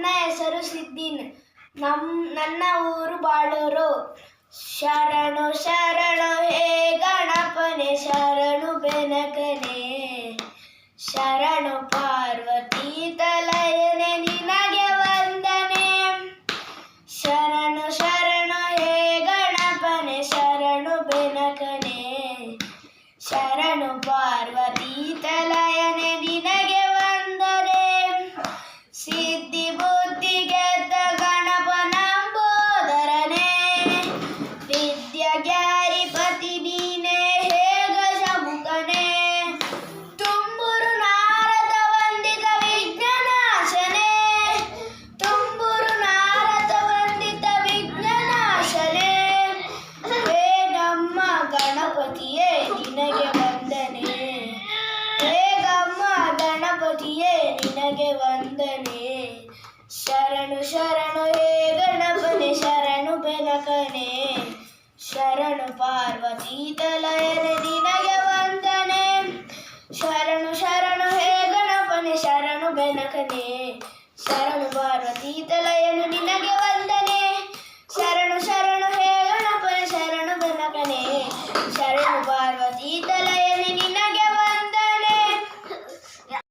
ನನ್ನ ಹೆಸರು ಸಿದ್ದೀನ್. ನಮ್, ನನ್ನ ಊರು ಬಾಳೂರು. ಶರಣು ಶರಣು, ಹೇ ಗಣಪನೆ, ಶರಣು ಬೆನಕನೆ. ಶರಣು ಪಾರ್ವತಿ ತಲಯನೆ, ನಿನಗೆ ವಂದನೆ. ಶರಣು ಶರಣು, ಹೇ ಗಣಪನೆ, ಶರಣು ಬೆನಕನೆ. ಶರಣು ಪಾರ್ವತಿ ಗಣಪತಿಯೇ, ನಿನಗೆ ವಂದನೆ. ಹೇ ಗಮ್ಮ ಗಣಪತಿಯೇ, ನಿನಗೆ ವಂದನೆ. ಶರಣು ಶರಣು, ಹೇ ಗಣಪನೆ ಶರಣು ಬೆನಕನೆ ಶರಣು ಪಾರ್ವತಿ ತಲಯನೆ, ನಿನಗೆ ವಂದನೆ. ಶರಣು ಶರಣು, ಹೇ ಗಣಪನೆ ಶರಣು ಬೆನಕನೆ ಶರಣು ಪಾರ್ವತಿ ತಲಯನು Shari Bhagavad Gita